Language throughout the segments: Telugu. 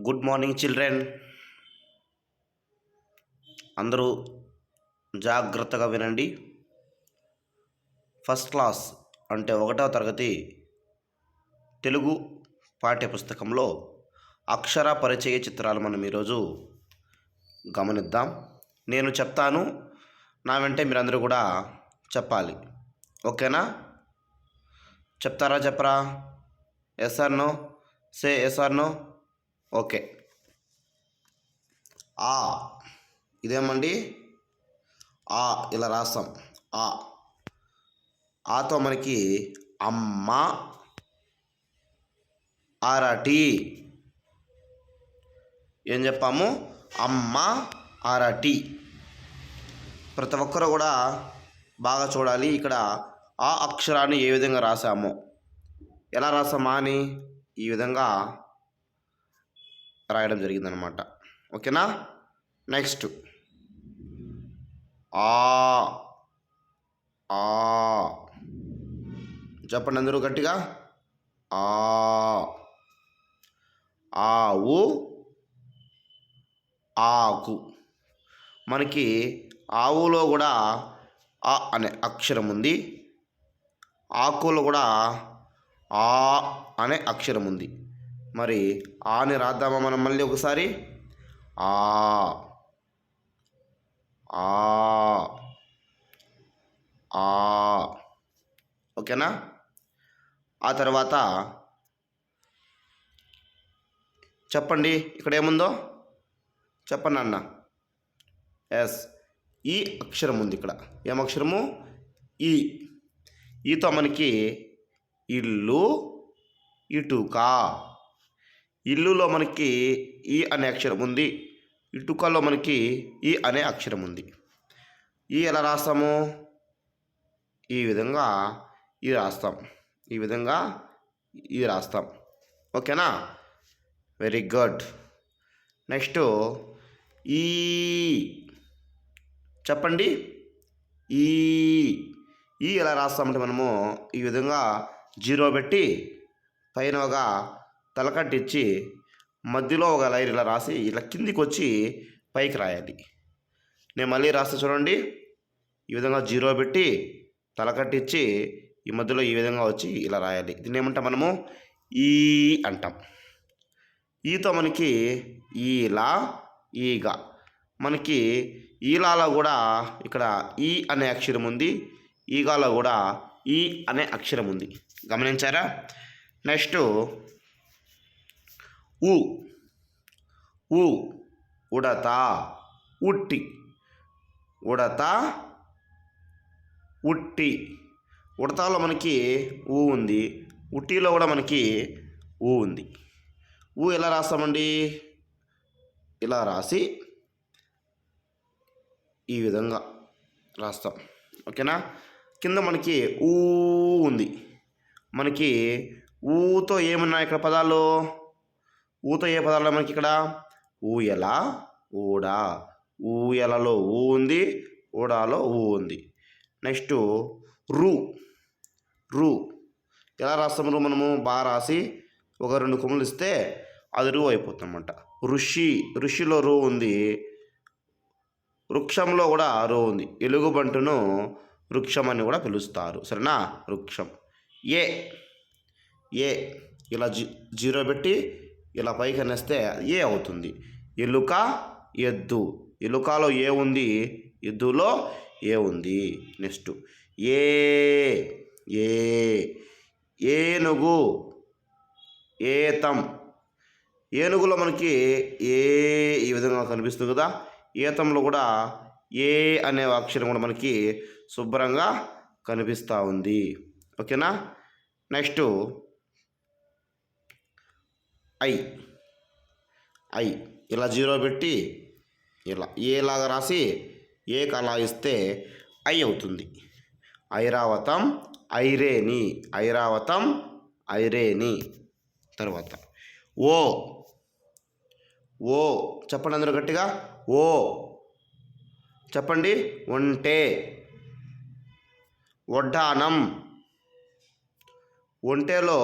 Good morning children. అందరూ జాగ్రత్తగా వినండి. ఫస్ట్ క్లాస్ అంటే ఒకటవ తరగతి తెలుగు పాఠ్యపుస్తకంలో అక్షర పరిచయ చిత్రాలు మనం ఈరోజు గమనిద్దాం. నేను చెప్తాను నా వెంటే మీరందరూ కూడా చెప్పాలి. ఓకేనా? చెప్తారా చెప్పరా? Yes or no say yes or no okay. ఆ ఇదేమండి? ఆ ఇలా రాస్తాం. ఆ. ఆతో మనకి అమ్మ అరటి ఏం చెప్పాము అమ్మ అరటి ప్రతి ఒక్కరు కూడా బాగా చూడాలి. ఇక్కడ ఆ అక్షరాన్ని ఏ విధంగా రాసాము. ఎలా రాసామా అని? ఈ విధంగా రాయడం జరిగిందనమాట. ఓకేనా? నెక్స్ట్. ఆ. ఆ. చెప్పండి అందరూ గట్టిగా. ఆ. ఆవు ఆకు మనకి ఆవులో కూడా ఆ అనే అక్షరం ఉంది. ఆకులో కూడా ఆ అనే అక్షరం ఉంది. మరి ఆని రాద్దామా మనం మళ్ళీ ఒకసారి? ఆ. ఆ. ఆ. ఓకేనా? ఆ తర్వాత చెప్పండి ఇక్కడ ఏముందో? చెప్పండి అన్న. ఎస్. ఈ అక్షరం ఉంది ఇక్కడ. ఏం అక్షరము? ఈ. ఈతో మనకి ఇల్లు ఇటుక. ఇల్లులో మనకి ఈ అనే అక్షరం ఉంది. ఇటుకలో మనకి ఈ అనే అక్షరం ఉంది. ఈ ఎలా రాస్తాము? ఈ విధంగా ఈ రాస్తాం. ఈ విధంగా ఈ రాస్తాం. ఓకేనా? Very good. నెక్స్ట్ ఈ చెప్పండి. ఈ ఈ ఎలా రాస్తామంటే మనము ఈ విధంగా జీరో పెట్టి పైన ఒక తలకట్టిచ్చి మధ్యలో ఒక లైన్ ఇలా రాసి ఇలా కిందికి వచ్చి పైకి రాయాలి. నేను మళ్ళీ రాస్తే చూడండి ఈ విధంగా జీరో పెట్టి తలకట్టిచ్చి ఈ మధ్యలో ఈ విధంగా వచ్చి ఇలా రాయాలి. దీన్ని ఏమంటాం మనము? ఈ అంటాం. ఈతో మనకి ఈలా ఈగ మనకి ఈలాలో కూడా ఇక్కడ ఈ అనే అక్షరం ఉంది ఈగాలో కూడా ఈ అనే అక్షరం ఉంది. గమనించారా? నెక్స్ట్ ఉ ఉ ఉడత. ఉట్టి. ఉడత. ఉట్టి. ఉడతలో మనకి ఊ ఉంది. ఉట్టిలో కూడా మనకి ఊ ఉంది. ఊ ఎలా రాస్తామండి? ఇలా రాసి ఈ విధంగా రాస్తాం. ఓకేనా? కింద మనకి ఊ ఉంది. మనకి ఊతో ఏమున్నాయి ఇక్కడ పదాలు? ఊతో ఏ పదాలు మనకి ఇక్కడ ఊయల ఊడ. ఊయలలో ఊ ఉంది ఊడాలో ఊ ఉంది. నెక్స్ట్ రు. రు. ఎలా రాస్తాము మనము? బాగా రాసి ఒక రెండు కొమ్ములు ఇస్తే అది రూ అయిపోతుందన్నమాట. ఋషి ఋషిలో రూ ఉంది. వృక్షంలో కూడా రూ ఉంది. ఎలుగుబంటును వృక్షం అని కూడా పిలుస్తారు. సరేనా? వృక్షం. ఏ. ఏ. ఇలా జీ జీరో పెట్టి ఇలా పైకి అనేస్తే ఏ అవుతుంది? ఎలుక ఎద్దు. ఎలుకలో ఏ ఉంది? ఎద్దులో ఏ ఉంది? నెక్స్ట్. ఏ ఏ ఏనుగు. ఏతం. ఏనుగులో మనకి ఏ ఈ విధంగా కనిపిస్తుంది కదా? ఏతంలో కూడా ఏ అనే అక్షరం కూడా మనకి శుభ్రంగా కనిపిస్తూ ఉంది. ఓకేనా? నెక్స్ట్. ఐ. ఐ. ఇలా జీరో పెట్టి ఇలా ఏలాగా రాసి ఏ అలా ఇస్తే ఐ అవుతుంది. ఐరావతం ఐరేని ఐరావతం ఐరేని. తర్వాత ఓ. ఓ. చెప్పండి అందరూ గట్టిగా. ఓ. చెప్పండి. ఒంటే. వడ్డానం ఒంటేలో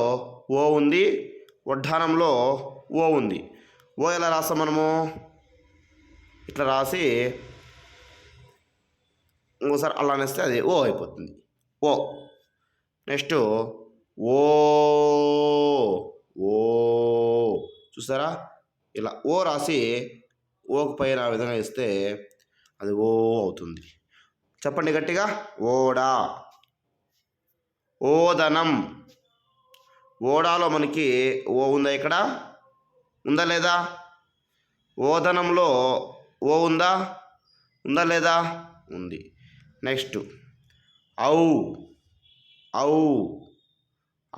ఓ ఉంది వడ్డానంలో ఓ ఉంది. ఓ ఎలా రాస్తాం మనము? ఇట్లా రాసి ఇంకోసారి అలా అనేస్తే అది ఓ అయిపోతుంది. ఓ. Next O. ఓ. చూసారా ఇలా ఓ రాసి ఓకు పైన ఆ విధంగా ఇస్తే అది ఓ అవుతుంది. చెప్పండి గట్టిగా. ఓడా. ఓదనం ఓడాలో మనకి ఓ ఉందా ఇక్కడ? ఉందా లేదా? ఓదనంలో ఓ ఉందా? ఉందా లేదా? ఉంది. నెక్స్ట్. ఔ. ఔ.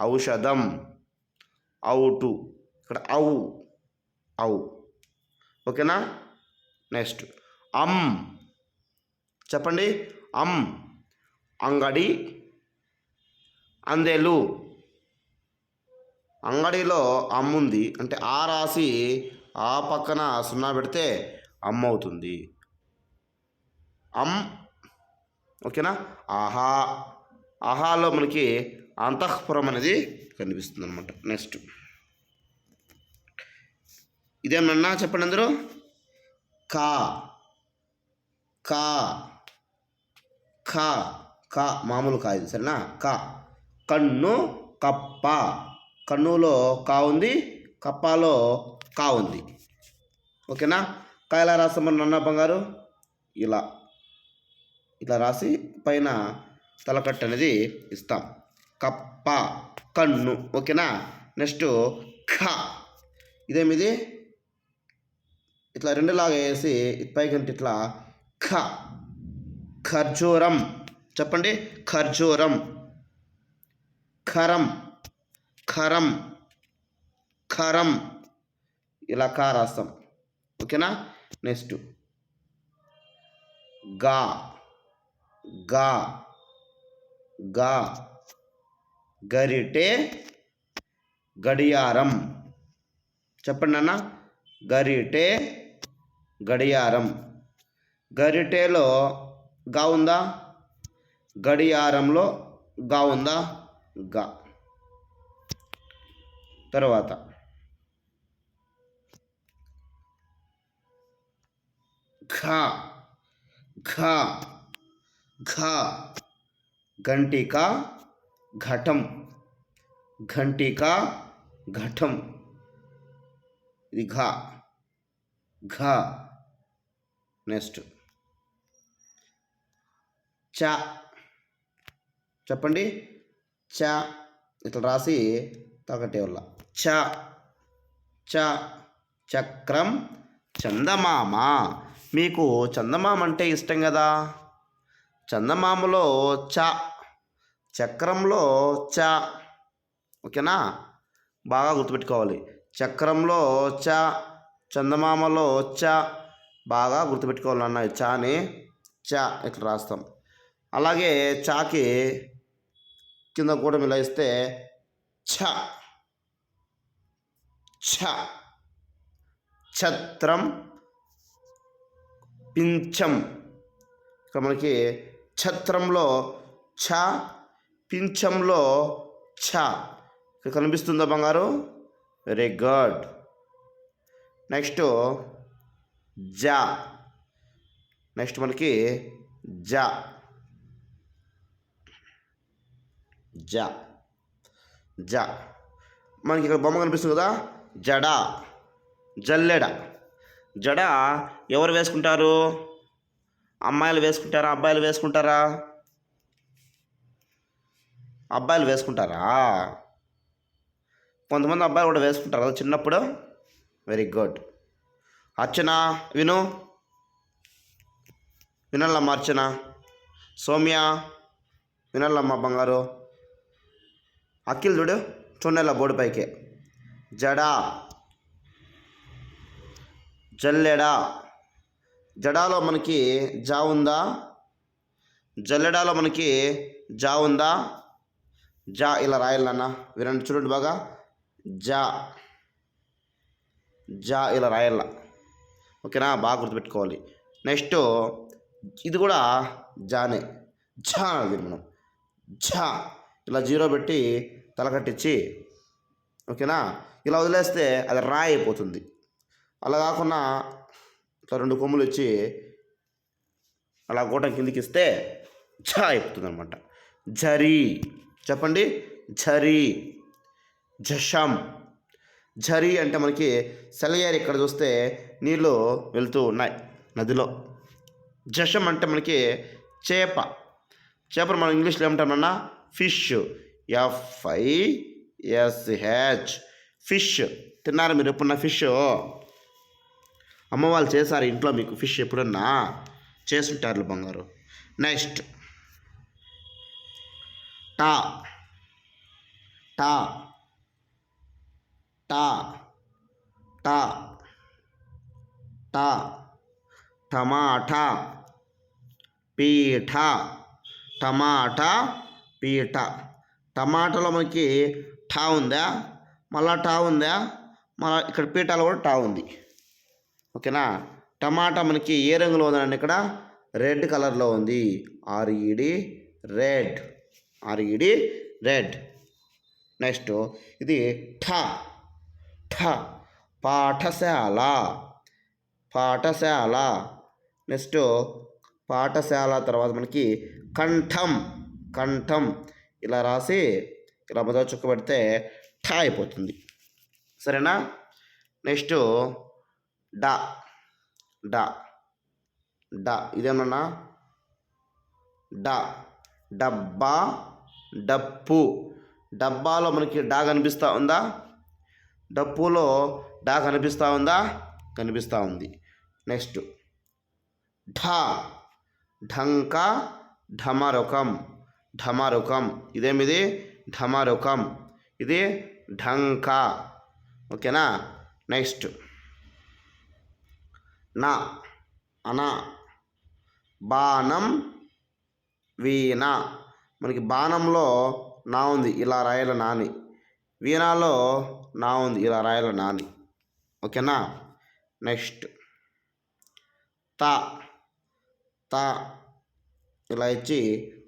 ఔషధం. ఔటు. ఇక్కడ ఔ. ఔ. ఓకేనా? నెక్స్ట్. అమ్ చెప్పండి. అమ్ అంగడి. అందెలు. అంగడిలో అమ్ముంది. అంటే ఆ రాసి ఆ పక్కన సున్నా పెడితే అమ్మ అవుతుంది అమ్ ఓకేనా? ఆహా. ఆహాలో మనకి అంతఃపురం అనేది కనిపిస్తుంది అనమాట నెక్స్ట్. ఇదేమన్నా చెప్పండి అందరూ? కా. కా. కా. కా. మామూలు కా ఇది సరేనా? కా. కన్ను కప్ప. కన్నులో కా ఉంది కప్పాలో కా ఉంది. ఓకేనా? కా ఎలా రాస్తామని నన్న బంగారు ఇలా. ఇలా రాసి పైన తలకట్ట అనేది ఇస్తాం. కప్ప కన్ను. ఓకేనా? నెక్స్ట్ ఖ. ఇదేమిది? ఇట్లా రెండులాగా వేసి పైకంటే ఇట్లా ఖ. ఖర్జూరం. చెప్పండి? ఖర్జూరం. ఖరం. ఖరం ఖరం ఇలా కా రాస్తాం. ఓకేనా? నెక్స్ట్. గా గా గా గరిటె గడియారం. చెప్పండి అన్న గరిటె గడియారం. గరిటెలో గా ఉందా? గడియారంలో గా ఉందా? గా. తర్వాత ఘ ఘ ఘ ఘంటిక ఘటం ఘంటిక ఘటం. ఇది ఘ ఘ. నెక్స్ట్. చ. చెప్పండి. చ. ఇట్లా రాసి తాకట్టే వల్ల చ చ చక్రం చందమామ. మీకు చందమామ అంటే ఇష్టం కదా? చందమామలో చ చక్రంలో చ. ఓకేనా? బాగా గుర్తుపెట్టుకోవాలి. చక్రంలో చ చందమామలో చ. బాగా గుర్తుపెట్టుకోవాలి అన్న ఈ చాని. చ ఇట్లా రాస్తాం. అలాగే చాకి కింద కూడా మిలాయిస్తే ఛ. ఛ. ఛత్రం పింఛం. ఇక్కడ మనకి ఛత్రంలో ఛ పింఛంలో ఛ. ఇక్కడ కనిపిస్తుందా బంగారు? Very good. నెక్స్ట్ జ. నెక్స్ట్ మనకి జ. జ. జ. మనకి ఇక్కడ బొమ్మ కనిపిస్తుంది కదా? జడ. జల్లెడ. జడ ఎవరు వేసుకుంటారు? అమ్మాయిలు వేసుకుంటారా? అబ్బాయిలు వేసుకుంటారా? అబ్బాయిలు వేసుకుంటారా? కొంతమంది అబ్బాయిలు కూడా వేసుకుంటారు కదా చిన్నప్పుడు? Very good. అర్చన విను. వినల్లమ్మ అర్చన. సౌమ్య వినల్లమ్మ బంగారు. అఖిల్ చూడు చున్నెల బోర్డు పైకి. జడా. జల్లెడ. జడాలో మనకి జా ఉందా? జల్లెడాలో మనకి జా ఉందా? జా ఇలా రాయాలన్న. వినండి చూడండి బాగా. జా. జా ఇలా రాయాల. ఓకేనా? బాగా గుర్తుపెట్టుకోవాలి. నెక్స్ట్ ఇది కూడా జానే. జా అనేది మనం. జా. ఇలా జీరో పెట్టి తలకట్టించి ఓకేనా? ఇలా వదిలేస్తే అది రాయి అయిపోతుంది. అలా కాకుండా ఇట్లా రెండు కొమ్ములు ఇచ్చి అలా గోటం కిందికి ఇస్తే ఝ అయిపోతుంది అనమాట జరి చెప్పండి? జరి జషం జరి అంటే మనకి సెలయేరు ఇక్కడ చూస్తే నీళ్ళు వెళ్తూ ఉన్నాయి నదిలో. జషం అంటే మనకి చేప. చేపను మనం ఇంగ్లీష్లో ఏమంటామన్నా ఫిష్. ఎఫ్ఐఎస్హెచ్ ఫిష్ తిన్నారు మీరు ఎప్పుడన్నా ఫిష్ అమ్మ వాళ్ళు చేశారు ఇంట్లో మీకు ఫిష్ ఎప్పుడన్నా? చేస్తుంటారు బంగారు. నెక్స్ట్ టా. టా. టా. టా. టా. టమాటా. పీఠ టమాటా పీఠ టమాటాలో మనకి టా ఉందా? మళ్ళా టా ఉందా? మళ్ళా ఇక్కడ పీఠాలో కూడా టా ఉంది. ఓకేనా? టమాటా మనకి ఏ రంగులో ఉందండి ఇక్కడ? రెడ్ కలర్లో ఉంది. R E D red. R E D red. Next ఇది ఠ. ఠ. పాఠశాల. పాఠశాల. నెక్స్ట్ పాఠశాల తర్వాత మనకి కంఠం. కంఠం. ఇలా రాసి ఇలా మొదలు చుక్క పెడితే ఠా అయిపోతుంది. సరేనా? నెక్స్ట్ డా డా డా ఇదేమన్నా? డా డబ్బా డప్పు. డబ్బాలో మనకి డా కనిపిస్తూ ఉందా? డప్పులో డా కనిపిస్తూ ఉందా? కనిపిస్తూ ఉంది. నెక్స్ట్ ఢా ఢంక ఢమరకం. ఢమరుకం. ఇదేమిది? ఢమరుకం. ఇది ఢంకా. ఓకేనా? నెక్స్ట్. నా అనా బాణం వీణ. మనకి బాణంలో నా ఉంది ఇలా రాయల నాని. వీణాలో నా ఉంది ఇలా రాయల నాని. ఓకేనా? నెక్స్ట్. తా తా ఇలా ఇచ్చి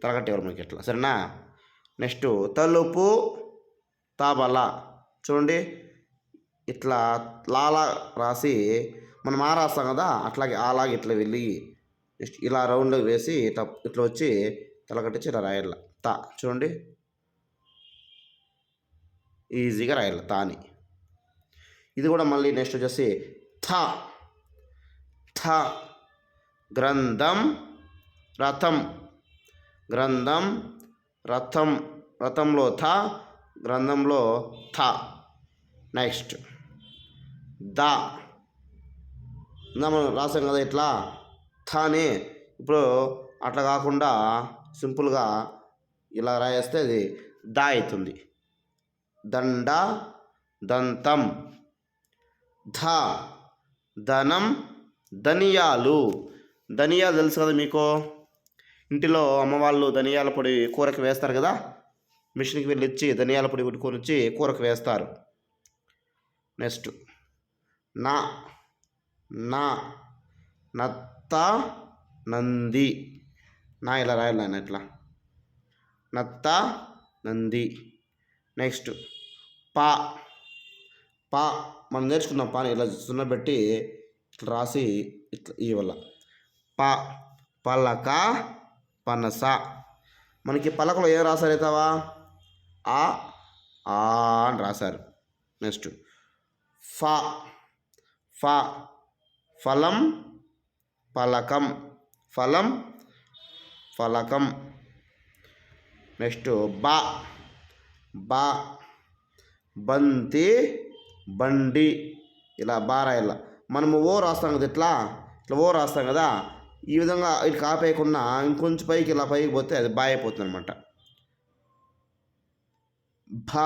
తలకట్టేవారు మనకి ఇట్లా సరేనా? నెక్స్ట్ తలుపు తాబల. చూడండి. ఇట్లా లాలా రాసి మనం ఆ రాస్తాం కదా అట్లాగే అలాగే ఇట్లా వెళ్ళి జస్ట్ ఇలా రౌండ్ వేసి ఇట్లా ఇట్లా వచ్చి తలకట్టించి ఇలా రాయాల. తా. చూడండి. ఈజీగా రాయాలి తాని. ఇది కూడా మళ్ళీ నెక్స్ట్ వచ్చేసి థ. థ. గ్రంథం రథం. గ్రంథం రథం రథంలో థ గ్రంథంలో థ. Next the. మనం రాసాం కదా ఇట్లా? థాని ఇప్పుడు అట్లా కాకుండా సింపుల్గా ఇలా రాయేస్తే అది ద అవుతుంది దండ దంతం. ధ. ధనం ధనియాలు. ధనియాలు తెలుసు కదా మీకు? ఇంటిలో అమ్మవాళ్ళు ధనియాల పొడి కూరకు వేస్తారు కదా? మిషన్కి వెళ్ళి ఇచ్చి ధనియాల పొడి కొట్టుకొని వచ్చి కూరకు వేస్తారు. నెక్స్ట్. నా నా నత్త నంది. నా ఇలా రాయాలి నేను ఇట్లా. నత్త నంది. నెక్స్ట్. పా పా. మనం నేర్చుకున్నాం పాని ఇలా సున్న పెట్టి ఇట్లా రాసి ఇట్లా ఇవ్వాల పా పలక పనస. మనకి పలకలో ఏం రాశారు అవుతావా ఆ ఆ అని రాశారు. నెక్స్ట్. ఫ ఫ ఫలం పలకం. ఫలం ఫలకం నెక్స్ట్ బ బ బంతి బండి. ఇలా బారా ఇలా మనము ఓ రాస్తాం కదా ఇట్లా? ఇట్లా ఓ రాస్తాం కదా? ఈ విధంగా ఇట్లా కాపేయకుండా ఇంకొంచెం పైకి ఇలా పైకి పోతే అది బా అయిపోతుంది అనమాట భ.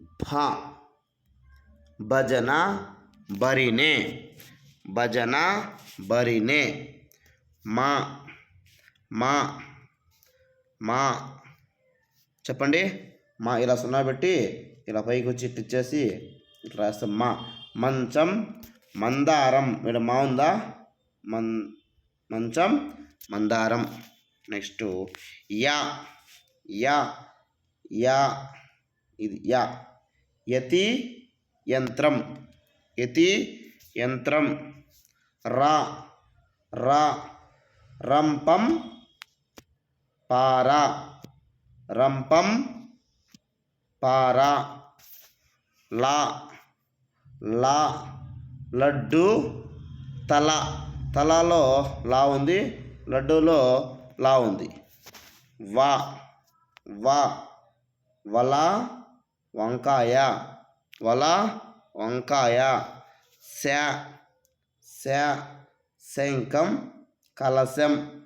భ. భజన బరినే. భజన బరినే. మా. మా. మా. చెప్పండి. మా ఇలా సున్నా పెట్టి ఇలా పైకి వచ్చి ఇట్లా ఇచ్చేసి ఇట్లా రాస్తాం మా. మంచం మందారం. ఇక్కడ మా ఉందా? మన్ మంచం మందారం. నెక్స్ట్ యా యా యా ఇది యా. యతి యంత్రం యతి యంత్రం. రా రా రంపం పార. రంపం పార. లా లా లడ్డు తల తలలో లా ఉంది లడ్డూలో లా ఉంది. వా వా వల వంకాయ వల వంకాయ. శా శా శంఖం కలశం.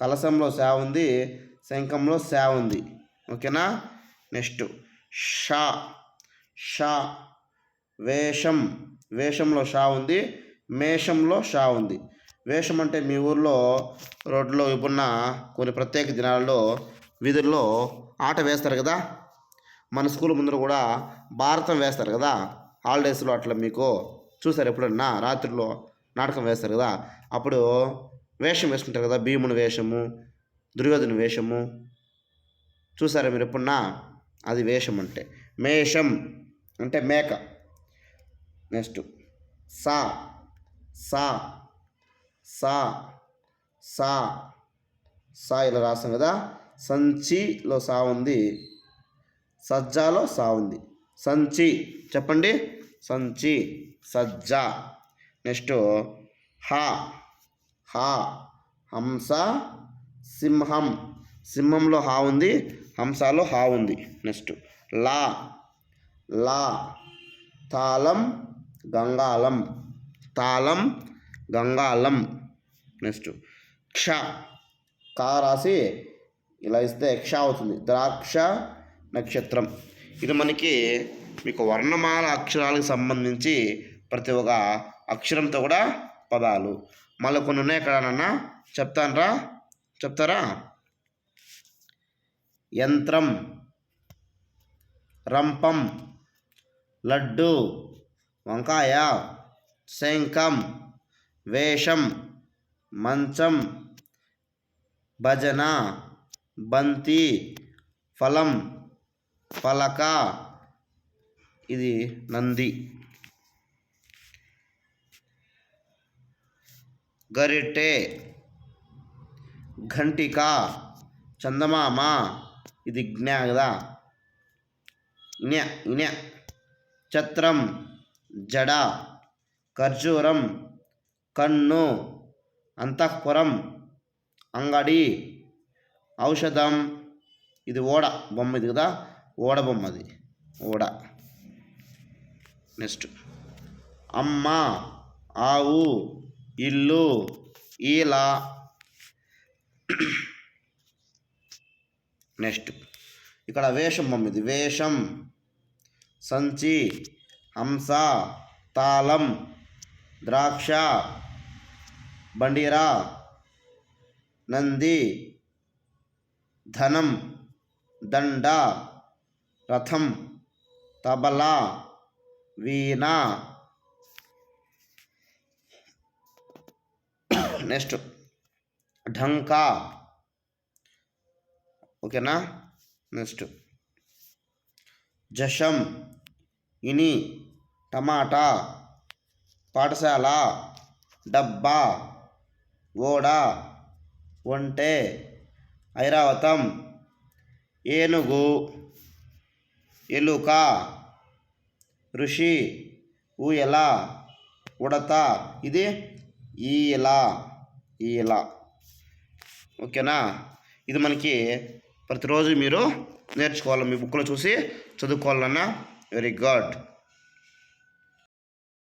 కలశంలో శా ఉంది శంఖంలో శా ఉంది. ఓకేనా? నెక్స్ట్. షా షా వేషం. వేషంలో షా ఉంది మేషంలో షా ఉంది. వేషం అంటే మీ ఊర్లో రోడ్లో ఇప్పుడున్న కొన్ని ప్రత్యేక దినాల్లో వీధుల్లో ఆట వేస్తారు కదా? మన స్కూల్ ముందర కూడా భారతం వేస్తారు కదా? హాలిడేస్లో అట్లా మీకు చూసారు ఎప్పుడన్నా? రాత్రిలో నాటకం వేస్తారు కదా? అప్పుడు వేషం వేసుకుంటారు కదా? భీముని వేషము దుర్యోధన వేషము. చూసారా మీరు ఎప్పుడన్నా? అది వేషం అంటే. మేషం అంటే మేక. నెక్స్ట్. సా. సా. సా. సా. సా ఇలా రాసాం కదా. సంచిలో సా ఉంది. సజ్జాలో సా ఉంది. సంచి. చెప్పండి. సంచి. సజ్జ. నెక్స్ట్. హా. హా. హంస. సింహం. సింహంలో హా ఉంది. హంసాలో హా ఉంది. నెక్స్ట్. లా. లా. తాళం. గంగాళం తాళం గంగాళం. నెక్స్ట్. క్ష. కా రాసి ఇలా ఇస్తే క్ష అవుతుంది. ద్రాక్ష నక్షత్రం. ఇది మనకి మీకు వర్ణమాల అక్షరాలకు సంబంధించి ప్రతి ఒక్క అక్షరంతో కూడా పదాలు. మళ్ళీ కొన్ని ఉన్నాయి ఎక్కడనన్నా? చెప్తానరా? చెప్తారా? యంత్రం రంపం లడ్డు వంకాయ శంఖం వేషం మంచం భజన బంతి ఫలం పలక. ఇది నంది. గరిటె ఘంటిక చందమామ. ఇది జ్ఞా కదా. ఇన్య ఇన్య ఛత్రం జడ ఖర్జూరం కన్ను అంతఃపురం అంగడి ఔషధం. ఇది ఓడ బొమ్మ ఇది కదా? ఓడ బొమ్మ అది. ఓడ. నెక్స్ట్. అమ్మ ఆవు ఇల్లు ఈల. నెక్స్ట్. ఇక్కడ వేషం బొమ్మ ఇది. వేషం సంచి హంస తాళం ద్రాక్ష బండిరా నంది ధనం దండ రథం తబలా వీణ. నెక్స్ట్ ఢంకా. ఓకేనా? నెక్స్ట్ జషం ఇని. టమాటా పాఠశాల డబ్బా ఓడ ఒంటె ఐరావతం ఏనుగు ఎలుక ఋషి ఊయల ఉడత. ఇది ఈల ఈల ఓకేనా? ఇది మనకి ప్రతిరోజు మీరు నేర్చుకోవాలి. మీ బుక్లో చూసి చదువుకోవాలన్నా. Very good.